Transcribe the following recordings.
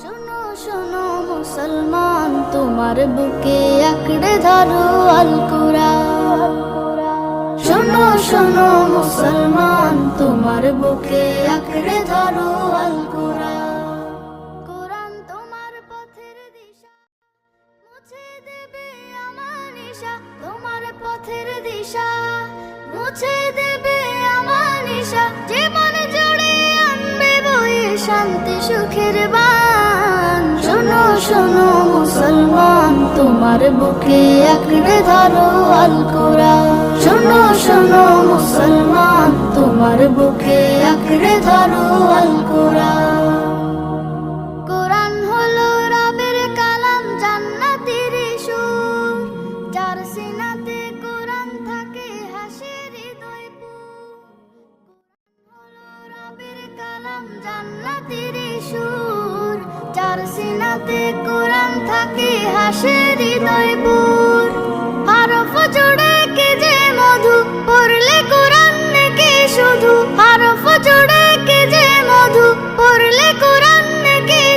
শোনো শোনো, মুসলমান, তোমার বুকে আঁকড়ে ধরো আল কুরআন শোনো শোনো, মুসলমান, তোমার বুকে আঁকড়ে ধরো তোমার পথের দিশা, মুছে দেবে তোমার পথের দিশা, মুছে দেবে শান্তি, সুখের বান। শোনো শোনো, মুসলমান, তোমার বুকে আঁকড়ে ধরো আল কোরআন শোনো শোনো, মুসলমান, তোমার বুকে আঁকড়ে ধরো আল কোরআন জান্নাতের সিনাতে কে যে মধু পড়লে কোরআন কে শুধু। হরফ কে যে মধু পড়লে কোরআন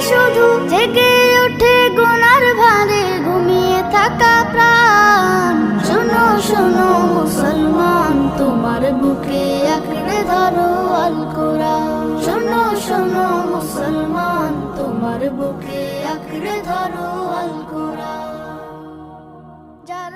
শুধু। জেগে ওঠে গুনার ভারে ঘুমিয়ে থাকা প্রাণ। শোনো শোনো মুসলমান, তোমার বুকে আঁকড়ে ধরো মুসলমান, তোমার বুকে ধরো আল যার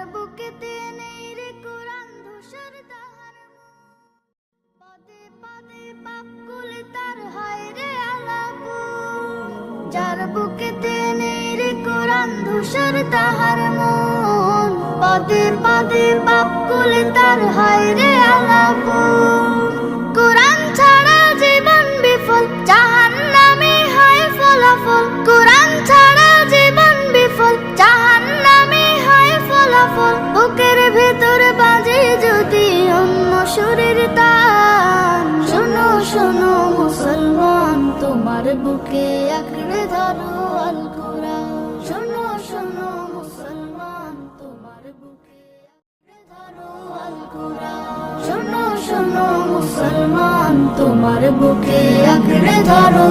ধূসর তাহার মন পদে পদে পাপ কুলে তার হয় রে সুরের তান শোনো শোনো, মুসলমান, তোমার বুকে আঁকড়ে ধরো আল শোনো শোনো, মুসলমান, তোমার বুকে আঁকড়ে ধরো আল কোরআন শোনো শোনো তোমার বুকে ধরো